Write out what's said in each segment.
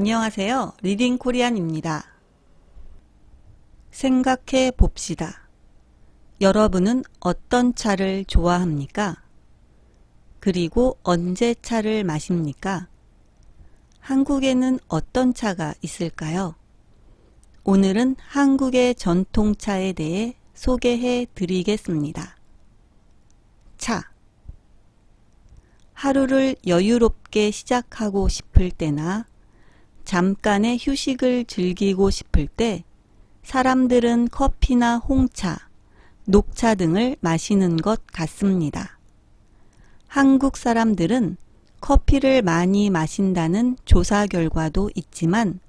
안녕하세요. 리딩 코리안입니다. 생각해 봅시다. 여러분은 어떤 차를 좋아합니까? 그리고 언제 차를 마십니까? 한국에는 어떤 차가 있을까요? 오늘은 한국의 전통차에 대해 소개해 드리겠습니다. 차. 하루를 여유롭게 시작하고 싶을 때나 잠깐의 휴식을 즐기고 싶을 때 사람들은 커피나 홍차, 녹차 등을 마시는 것 같습니다. 한국 사람들은 커피를 많이 마신다는 조사 결과도 있지만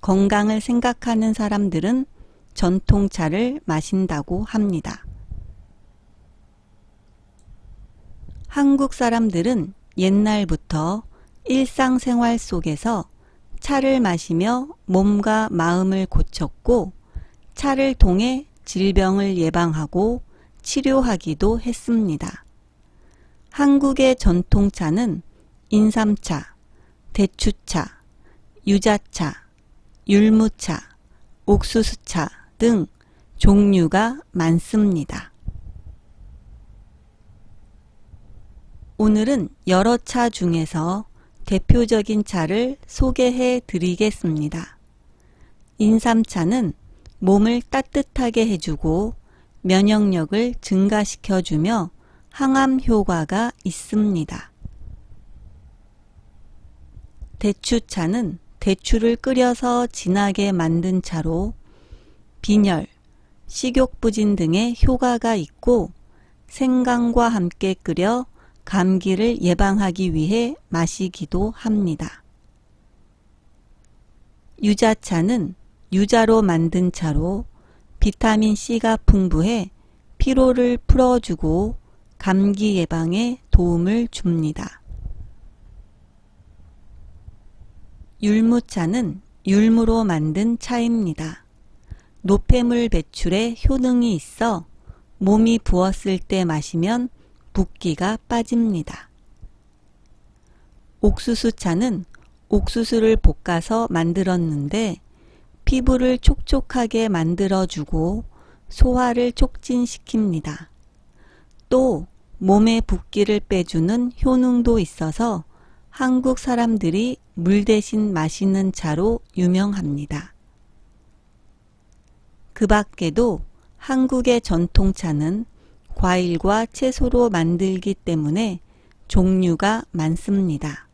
건강을 생각하는 사람들은 전통차를 마신다고 합니다. 한국 사람들은 옛날부터 일상생활 속에서 차를 마시며 몸과 마음을 고쳤고 차를 통해 질병을 예방하고 치료하기도 했습니다. 한국의 전통차는 인삼차, 대추차, 유자차, 율무차, 옥수수차 등 종류가 많습니다. 오늘은 여러 차 중에서 대표적인 차를 소개해 드리겠습니다. 인삼차는 몸을 따뜻하게 해주고 면역력을 증가시켜주며 항암 효과가 있습니다. 대추차는 대추를 끓여서 진하게 만든 차로 빈혈, 식욕부진 등의 효과가 있고 생강과 함께 끓여 감기를 예방하기 위해 마시기도 합니다. 유자차는 유자로 만든 차로 비타민C가 풍부해 피로를 풀어주고 감기 예방에 도움을 줍니다. 율무차는 율무로 만든 차입니다. 노폐물 배출에 효능이 있어 몸이 부었을 때 마시면 붓기가 빠집니다. 옥수수차는 옥수수를 볶아서 만들었는데 피부를 촉촉하게 만들어주고 소화를 촉진시킵니다. 또 몸의 붓기를 빼주는 효능도 있어서 한국 사람들이 물 대신 마시는 차로 유명합니다. 그 밖에도 한국의 전통차는 과일과 채소로 만들기 때문에 종류가 많습니다.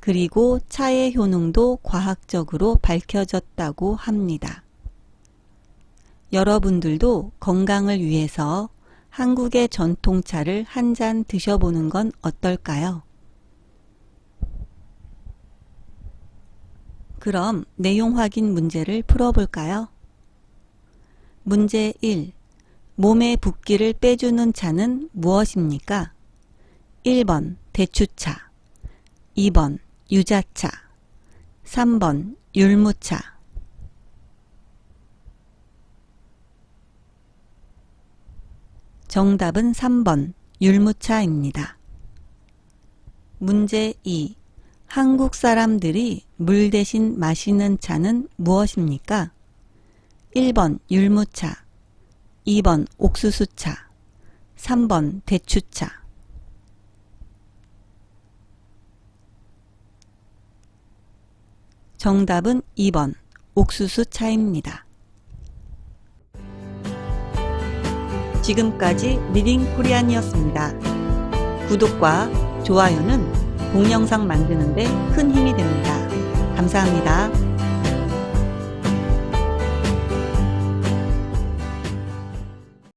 그리고 차의 효능도 과학적으로 밝혀졌다고 합니다. 여러분들도 건강을 위해서 한국의 전통차를 한 잔 드셔보는 건 어떨까요? 그럼 내용 확인 문제를 풀어볼까요? 문제 1. 몸의 붓기를 빼주는 차는 무엇입니까? 1번 대추차 2번 유자차 3번 율무차 정답은 3번 율무차입니다. 문제 2. 한국 사람들이 물 대신 마시는 차는 무엇입니까? 1번 율무차 2번 옥수수차 3번 대추차 정답은 2번 옥수수차입니다. 지금까지 리딩 코리안이었습니다. 구독과 좋아요는 동영상 만드는데 큰 힘이 됩니다. 감사합니다.